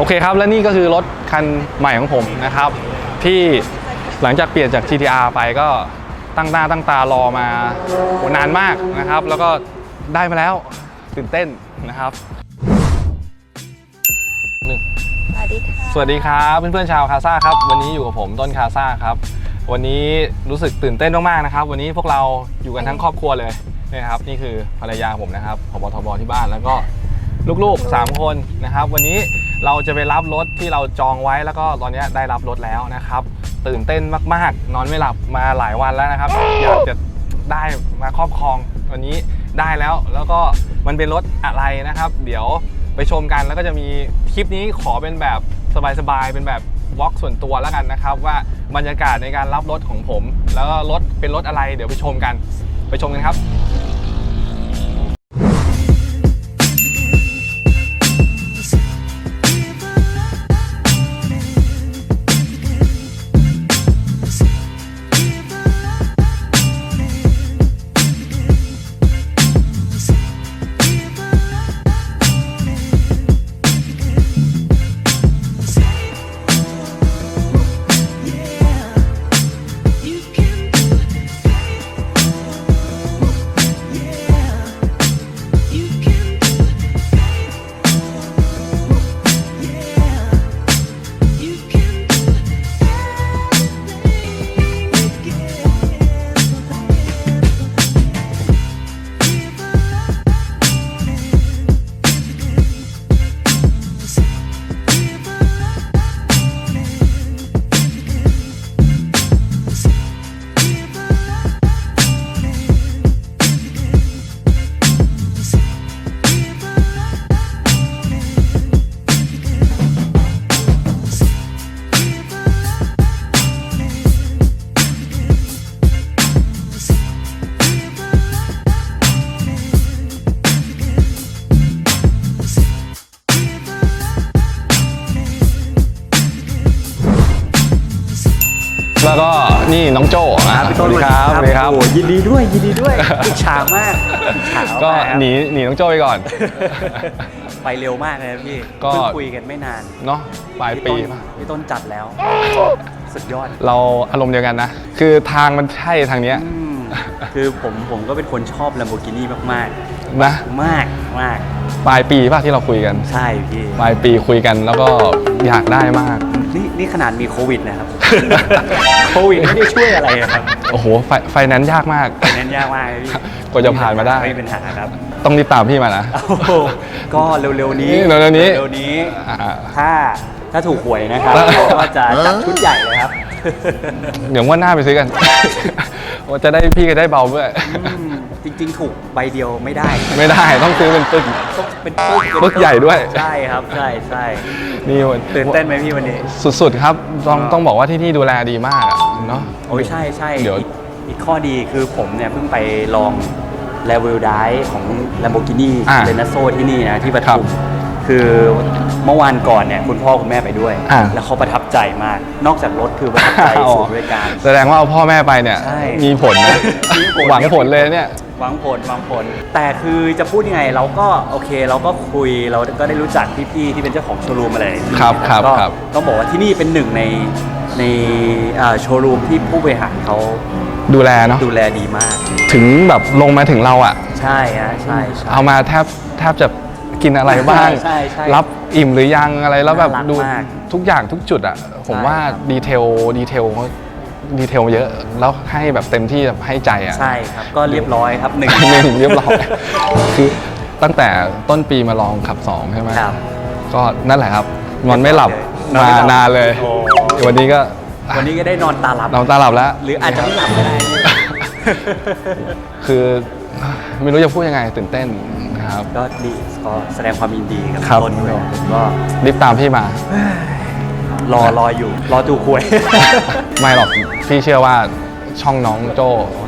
โอเคครับ และนี่ก็คือรถคันใหม่ของผมนะครับ ที่หลังจากเปลี่ยนจาก GTR ไปก็ตั้งหน้าตั้งตารอมาโหนานมากนะครับ แล้วก็ได้มาแล้วตื่นเต้นนะครับหนึ่งสวัสดีค่ะสวัสดีครับเพื่อนๆชาวคาซ่าครับ วันนี้อยู่กับผมต้นคาซ่าครับ วันนี้รู้สึกตื่นเต้นมากๆนะครับ วันนี้พวกเราอยู่กันทั้งครอบครัวเลยนะครับ นี่คือภรรยาผมนะครับพบทบที่บ้านแล้วก็ลูกๆ 3 คนนะครับ วันนี้ เราจะไปรับรถที่เราจองไว้แล้วก็ตอนนี้ได้รับรถแล้วนะครับ ตื่นเต้นมากๆ นอนไม่หลับมาหลายวันแล้วนะครับ อยากจะได้มาครอบครองวันนี้ได้แล้ว แล้วก็มันเป็นรถอะไรนะครับ เดี๋ยวไปชมกันแล้วก็จะมีคลิปนี้ขอเป็นแบบสบายๆเป็นแบบวอล์กส่วนตัวแล้วกันนะครับ ว่าบรรยากาศในการรับรถของผม แล้วก็รถเป็นรถอะไร เดี๋ยวไปชมกัน ไปชมกันครับ วัสดีครับสวัสดีครับ โอ้ยินดีด้วยยินดีด้วยอิจฉามากอิจฉาก็มากครับหนีหนีน้องโจ้ไปก่อน ไปเร็วมากเลยนะพี่ก็ เพิ่งคุยกันไม่นานเนาะปลายปี พี่ต้นป่ะพี่ต้นจัดแล้ว สุดยอดเราอารมณ์เดียวกันนะ คือทางมันใช่ทางเนี้ย อืมคือผมผมก็เป็นคนชอบ Lamborghini มาก นะๆมากมากปลายปีป่ะที่เราคุยกัน ใช่พี่ปลายปีคุยกันแล้วก็อยากได้มาก นี่นี่ขนาดมีโควิดนะครับ โควิดไม่ได้ช่วยอะไรอะครับโอ้โหไฟไฟแนนซ์ยากมากเน้นยากมากเลยพี่กว่าจะผ่านมาได้ ไม่มีปัญหาครับต้องรีบตามพี่มานะ โอ้โหก็เร็วๆนี้เร็วๆนี้ เร็วๆนี้ อ่า ถ้าถ้าถูกหวยนะครับแล้วก็จะจัดชุดใหญ่เลยครับ เดี๋ยวงว่าหน้าไปซื้อกัน ว่าจะได้พี่ก็ได้เบาด้วยอืมจริงๆ ถูกใบเดียวไม่ได้ไม่ได้ต้องซื้อเป็นตึก ต้องเป็นปึ๊กปึ๊กใหญ่ด้วย ใช่ครับใช่ใช่นี่วันตื่นเต้นไหมพี่วันนี้ สุดๆครับต้องอ่าต้องบอกว่าที่นี่ดูแลดีมากอะเนาะ โอ้ยใช่ใช่เดี๋ยวอีกอีกข้อดีคือผมเนี่ยเพิ่งไปลองเลเวลไดของ Lamborghini อ่าเรนัสโซที่นี่นะ ที่ปครัทุบมคือ เมื่อวานก่อนเนี่ยคุณพ่อคุณแม่ไปด้วย อ่า แล้วเขาประทับใจมาก นอกจากรถคือประทับใจศูนย์บริการ แสดงว่าเอาพ่อแม่ไปเนี่ย ใช่มีผลนะมีผล หวังผลเลยเนี่ย หวังผลหวังผล แต่คือจะพูดยังไงเราก็โอเคเราก็คุยเราก็ได้รู้จักพี่ๆที่เป็นเจ้าของโชว์รูมอะไรอย่างเงี้ยครับครับก็ครับต้องบอกว่าที่นี่เป็นหนึ่งในในอ่าโชว์รูมที่ผู้บริหารเขาดูแลเนาะดูแลดีมาก ถึงแบบลงมาถึงเราอะใช่ฮะใช่ใช่ เอามาแทบแทบจะกินอะไรบ้าง ใช่ใช่รับ อิ่มหรือยังอะไรแล้วแบบน่ารักดูมาก ทุกอย่างทุกจุดอะผมใช่ว่าครับดีเทลดีเทลดีเทลเยอะแล้วให้แบบเต็มที่แบบให้ใจอะใช่ครับ ก็เรียบร้อยครับหนึ่ง หนึ่งเรียบร้อยคือตั้งแต่ต้นปีมาลองขับสองใช่ไหมครับก็นั่นแหละครับนอนไม่หลับนอนมาไม่หลับนานเลยโอ้ วันนี้ก็วันนี้ก็ได้นอนตาหลับ นอนตาหลับแล้วหรืออาจจะไม่หลับก็ได้ คือไม่รู้จะพูดยังไงตื่นเต้นนะ ครับ ก็ดีก็แสดงความยินดีกับครับ ต้นด้วยผมก็รีบตามพี่มา รอรออยู่ รอดูควยไม่หรอกพี่เชื่อว่าช่องน้องโจ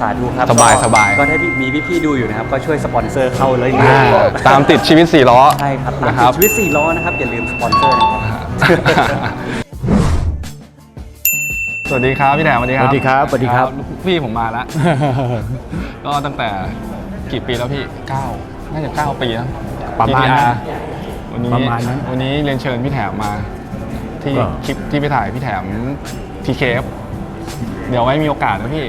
สาธุครับสบายก็สบาย ก็ถ้ามีพี่ๆดูอยู่นะครับ ก็ช่วยสปอนเซอร์เข้าเลยอ่าตามติดชีวิตสี่ล้อใช่ครับตามนะคติรัดบ ชีวิต4ล้อนะครับ อย่าลืมสปอนเซอร์นะครับ สวัสดีครับพี่แดงสวัสดีครับสวัสดีครับสวัสดีครับ พี่ผมมาแล้ว ก็ตั้งแต่กี่ปีแล้วพี่เก้า น่าจะเก้าปีแล้ว ประมาณนั้นวันวันนี้ประมาณนั้นวันนี้เรียนเชิญพี่แถมมา ที่ก็ คลิปที่ไปถ่ายพี่แถมทีเคฟเดี๋ยวไว้มีโอกาสนะพี่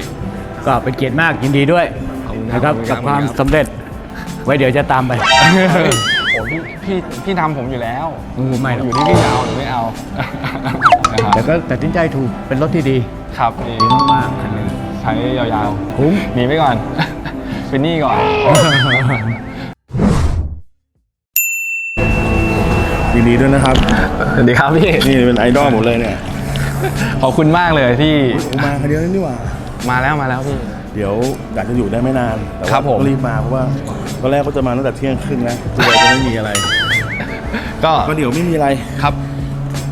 ก็เป็นเกียรติมากยินดีด้วยขอบคุณนะครับครักับบ ความสำเร็จ ไว้เดี๋ยวจะตามไปโอ้พี่พี่พี่ทำผมอยู่แล้วโอ้ไม่หรอกอยู่ที่พี่จะเอาหรือไม่เอานะครับแต่ก็ตัดสินใจถูกเป็นรถที่ดีครับนี่ดีมากๆคันหนึงใช้ยาวคุ้ม ๆหนีไปก่อน เป็นหนี้ก่อน ยินดีด้วยนะครับ สวัสดีครับพี่ นี่เป็นไอดอลหมดเลยเนี่ยขอบคุณมากเลยที่ผมมาคนเดียวนี่หว่า มาแล้วมาแล้วพี่ เดี๋ยวอยากจะอยู่ได้ไม่นานแต่ครัว่าบผม ก็รีบมาเพราะว่าตอนแรกก็จะมาตั้งแต่เที่ยงครึ่งนะตัวจะไม่มีอะไรก็ก็เดี๋ยวไม่มีอะไรครับ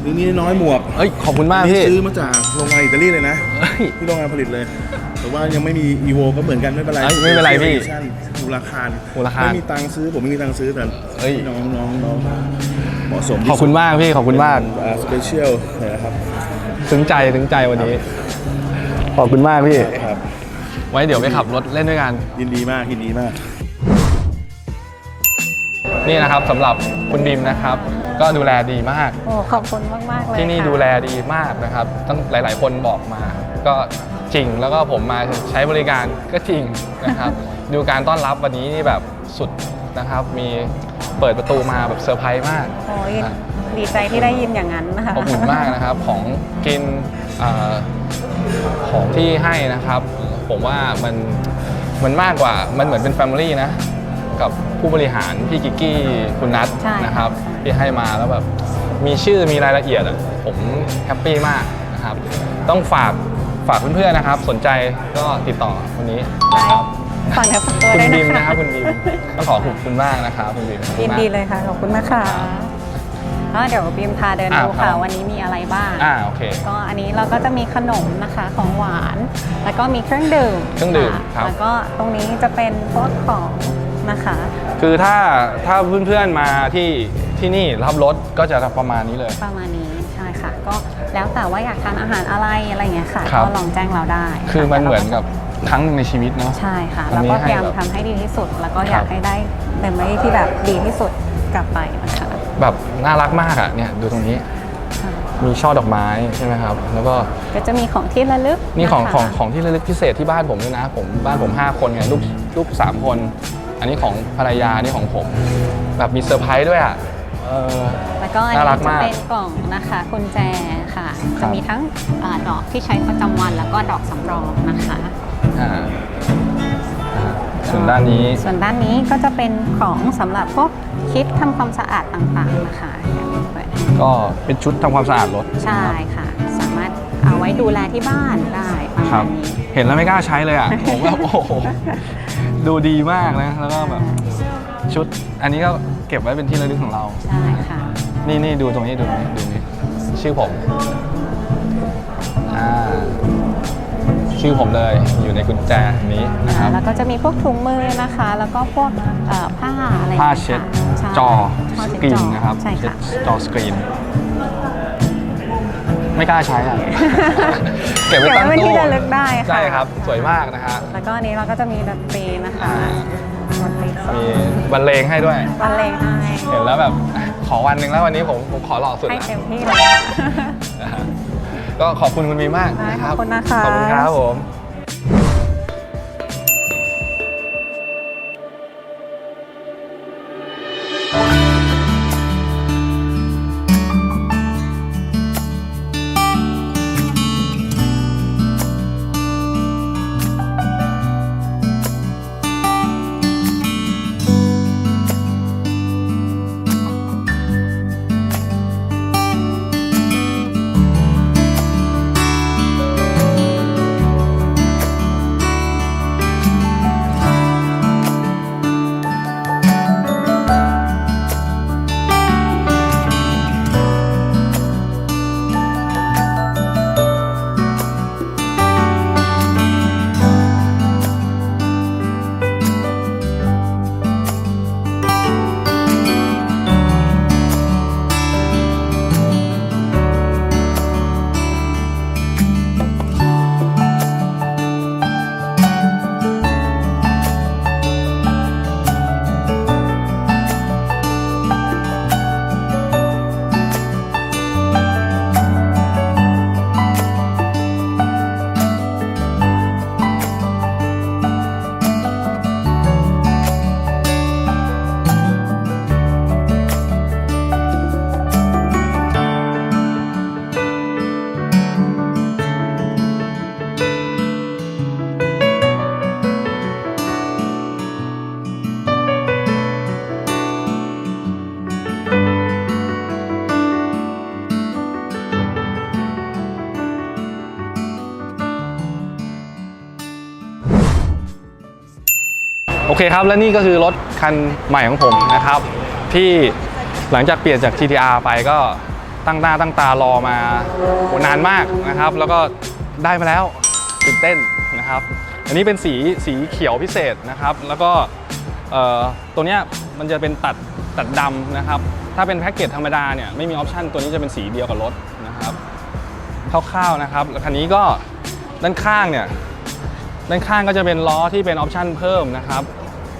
นี่นี่น้อยหมวกเอ้ยขอบคุณมากนี่พี่ ซื้อมาจากโรงงานอิตาลีเลยนะ เอ้ย ที่โรงงานผลิตเลย แต่ว่ายังไม่มีอีโวก็เหมือนกันไม่เป็นไรเอ้ยไม่เป็นไรพี่มูลค่ามูลค่าไม่มีตังค์ซื้อผมไม่มีตังค์ซื้อแต่เอ้ย น้องน้องน้อง เหมาะสมที่ขอบคุณมากพี่ขอบคุณมาก สเปเชียลนะครับซึ้งใจซึ้งใจวันนี้ ขอบคุณมากพี่ ครับ ไว้เดี๋ยวไปขับรถเล่นด้วยกัน ยินดีมากยินดีมาก นี่นะครับสำหรับคุณบิมนะครับ ก็ดูแลดีมาก โอ้ขอบคุณมากมากๆเลยที่นี่ค่ะดูแลดีมากนะครับตั้งหลาย ๆ คนบอกมา ก็จริงแล้วก็ผมมาใช้บริการก็จริงนะครับ ดูการต้อนรับวันนี้นี่แบบสุดนะครับ มี เปิดประตูมาแบบเซอร์ไพรส์มาก โอ้ยดีใจที่ได้ยินอย่างนั้นนะคะขอบคุณมากนะครับ ของกินเออของที่ให้นะครับ ผมว่ามันมันมากกว่ามันเหมือนเป็นแฟมิลี่นะ กับผู้บริหารพี่กิกกี้คุณนัทใช่นะครับที่ให้มาแล้วแบบมีชื่อมีรายละเอียดอะผมแฮปปี้มากนะครับ ต้องฝากฝากเพื่อนๆนะครับ สนใจก็ติดต่อคนนี้นะครับ ฝากเนื้อฝากตัวคุณด้วยบิมนะนะคคะรับคุณบิมต้องขอขอบคุณมากนะครับคุณบิมขอบคุณยินมาก ดีเลยค่ะ ขอบคุณนะคะก็เดี๋ยวบิมพาเดินอ่าดูครัค่ะบ วันนี้มีอะไรบ้าง อ่าโอเค ก็อันนี้เราก็จะมีขนมนะคะของหวาน แล้วก็มีเครื่องดื่มเครื่องดื่มะครับ แล้วก็ตรงนี้จะเป็นพวกของนะคะ คือถ้าถ้าเพื่อนๆมาที่ที่นี่รับรถก็จะประมาณนี้เลย ประมาณนี้ใช่ค่ะ ก็แล้วแต่ว่าอยากทานอาหารอะไรอะไรอย่างเงี้ยค่ะครับ ก็ลองแจ้งเราได้คือมันแต่เหรามือนกับ ครั้งหนึ่งในชีวิตเนาะ ใช่ค่ะอันแล้วนี้ก็ให้พยายามแบบทำให้ดีที่สุด แล้วก็อครัยากบให้ได้เต็มที่ที่แบบดีที่สุดกลับไปนะคะแบบน่ารักมากอะเนี่ยดูตรงนี้ มีช่อดอกไม้ใช่ไหมครับ แล้วก็ก็จะมีของที่ระลึกนี่ของะคะของของที่ระลึกพิเศษที่บ้านผมด้วยนะ ผมบ้านผม 5 คนไงลูกลูกสามคน อันนี้ของภรรยาอันนี่ของผม แบบมีเซอร์ไพรส์ด้วยอะเออแล้วก็อันน่ารันี้กจะมากเป็นกล่องนะคะกุญแจค่ะครัจะบมีทั้งอาดอกที่ใช้ประจำวันแล้วก็ดอกสำรองนะคะ อ่าอ่าส่วนด้านนี้ ส่วนด้านนี้ก็จะเป็นของสำหรับพวกคิดทำความสะอาดต่างๆนะคะอย่างที่เปิดก็เป็นชุดทำความสะอาดรถ ใช่ค่ะ สามารถเอาไว้ดูแลที่บ้านได้ประครัมาบ ณนี้ เห็นแล้วไม่กล้าใช้เลยอะ ผมแบบโอ้โหดูดีมากนะ แล้วก็แบบชุด อันนี้ก็เก็บไว้เป็นที่ระลึกของเรา ใช่ค่ะ นี่นี่ดูตรงนี้ดูตรงนี้ดูนี่ชื่อผม อ่า ชื่อผมเลยอยู่ในกุญแจนี้นะครับแล้วก็จะมีพวกถุงมือนะคะ แล้วก็พวกเอ่อผ้าอะไรผ้าอย่งเช็งี้ดยค่ะใช่จอผ้าสเช็ดกรีนจอนะครับใช่เช็ดค่ะจอสกรีนไม่กล้าใช้อะเก็บไว้เก็บตั้งไว้เป็นที่ตู้ระลึกได้ค่ะใช่ครับ สวยมากนะฮะแล้วก็อันนี้เราก็จะมีดนตรีนะคะอ่าดนตรีสดมีบรรเลงให้ด้วยบรรเลงให้เห็นแล้วแบบขอวันหนึ่งแล้ววันนี้ผมผมขอหล่อสุดให้แล้วเต็มที่เลยค่ะนะฮะ ก็ขอบคุณคุณมีมากได้นะครับขอบคุณนะคะขอบคุณครับผม เคครับ และนี่ก็คือรถคันใหม่ของผมนะครับ ที่หลังจากเปลี่ยนจาก GTR ไปก็ตั้งหน้าตั้งตารอมาโหนานมากนะครับ แล้วก็ได้มาแล้วตื่นเต้นนะครับ อันนี้เป็นสีสีเขียวพิเศษนะครับ แล้วก็เอ่อตัวเนี้ยมันจะเป็นตัดตัดดำนะครับ ถ้าเป็นแพ็กเกจธรรมดาเนี่ยไม่มีออปชันตัวนี้จะเป็นสีเดียวกับรถนะครับคร่าวๆนะครับแล้วคันนี้ก็ด้านข้างเนี่ยด้านข้างก็จะเป็นล้อที่เป็นออปชันเพิ่มนะครับ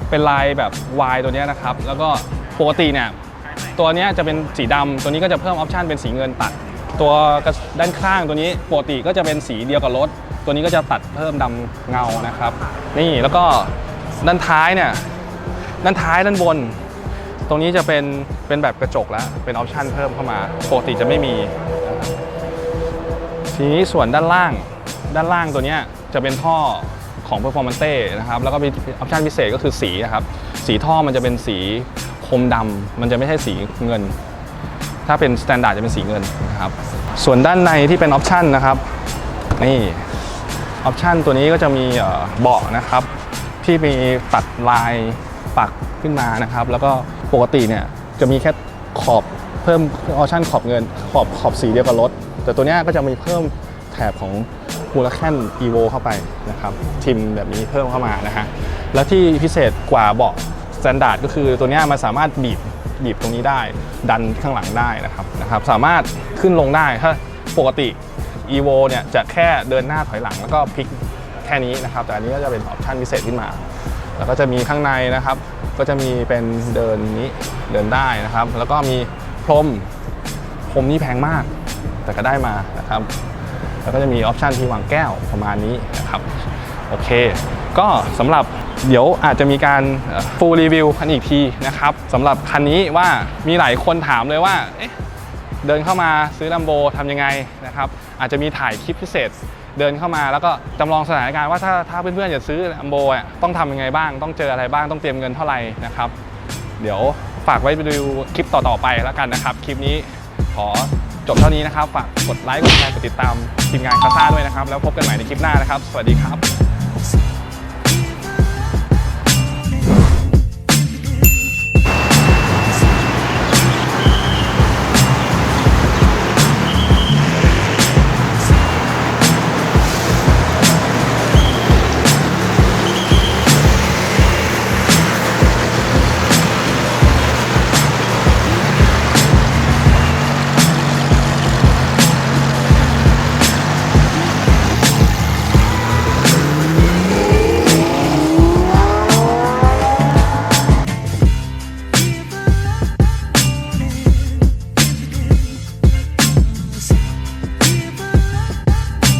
เป็นลายแบบ Y ตัวนี้นะครับ แล้วก็ปกติเนี่ยตัวนี้จะเป็นสีดำตัวนี้ก็จะเพิ่มออปชันเป็นสีเงินตัด ตัวด้านข้างตัวนี้ปกติก็จะเป็นสีเดียวกับรถ ตัวนี้ก็จะตัดเพิ่มดำเงานะครับ นี่แล้วก็ด้านท้ายเนี่ยด้านท้ายด้านบน ตรงนี้จะเป็นเป็นแบบกระจกแล้วเป็นออปชันเพิ่มเข้ามาปกติจะไม่มี ทีนี้ส่วนด้านล่างด้านล่างตัวนี้จะเป็นท่อ ของ Performante นะครับแล้วก็มีออปชันพิเศษก็คือสีนะครับสีท่อมันจะเป็นสีคมดำมันจะไม่ใช่สีเงิน ถ้าเป็นสแตนดาร์ดจะเป็นสีเงินนะครับส่วนด้านในที่เป็นออปชันนะครับนี่ออปชันตัวนี้ก็จะมีเบาะนะครับ ที่มีตัดลายปักขึ้นมานะครับ แล้วก็ปกติเนี่ยจะมีแค่ขอบเพิ่มออปชันขอบเงินขอบขอบสีเดียวกับรถ แต่ตัวนี้ก็จะมีเพิ่มแถบของ มูลแคนอีโวเข้าไปนะครับทิมแบบนี้เพิ่มเข้ามานะฮะแล้วที่พิเศษกว่าเบาะสแตนดาร์ดก็คือตัวนี้มันสามารถบีบบีบตรงนี้ได้ดันข้างหลังได้นะครับนะครับสามารถขึ้นลงได้ถ้าปกติ evo เนี่ยจะแค่เดินหน้าถอยหลังแล้วก็พลิกแค่นี้นะครับ แต่อันนี้ก็จะเป็นออปชันพิเศษขึ้นมา แล้วก็จะมีข้างในนะครับ ก็จะมีเป็นเดินนี้เดินได้นะครับ แล้วก็มีพรมพรมนี่แพงมาก แต่ก็ได้มานะครับ แล้วก็จะมีออปชันที่วางแก้วประมาณนี้นะครับโอเค ก็สำหรับเดี๋ยวอาจจะมีการฟูลรีวิวคันอีกทีนะครับสำหรับคันนี้ว่ามีหลายคนถามเลยว่าเอะเดินเข้ามาซื้อลัมโบทำยังไงนะครับ อาจจะมีถ่ายคลิปพิเศษ เดินเข้ามาแล้วก็จำลองสถานการณ์ว่าถ้าถ้าเพื่อนๆจะซื้อลัมโบอะต้องทำยังไงบ้าง ต้องเจออะไรบ้างต้องเตรียมเงินเท่าไหร่นะครับ เดี๋ยวฝากไว้ไปดูคลิปต่อๆไปแล้วกันนะครับ คลิปนี้ขอ จบเท่านี้นะครับ ฝากกดไลค์ กดแชร์ กดติดตามทีมงานคาซ่าด้วยนะครับ แล้วพบกันใหม่ในคลิปหน้านะครับ สวัสดีครับ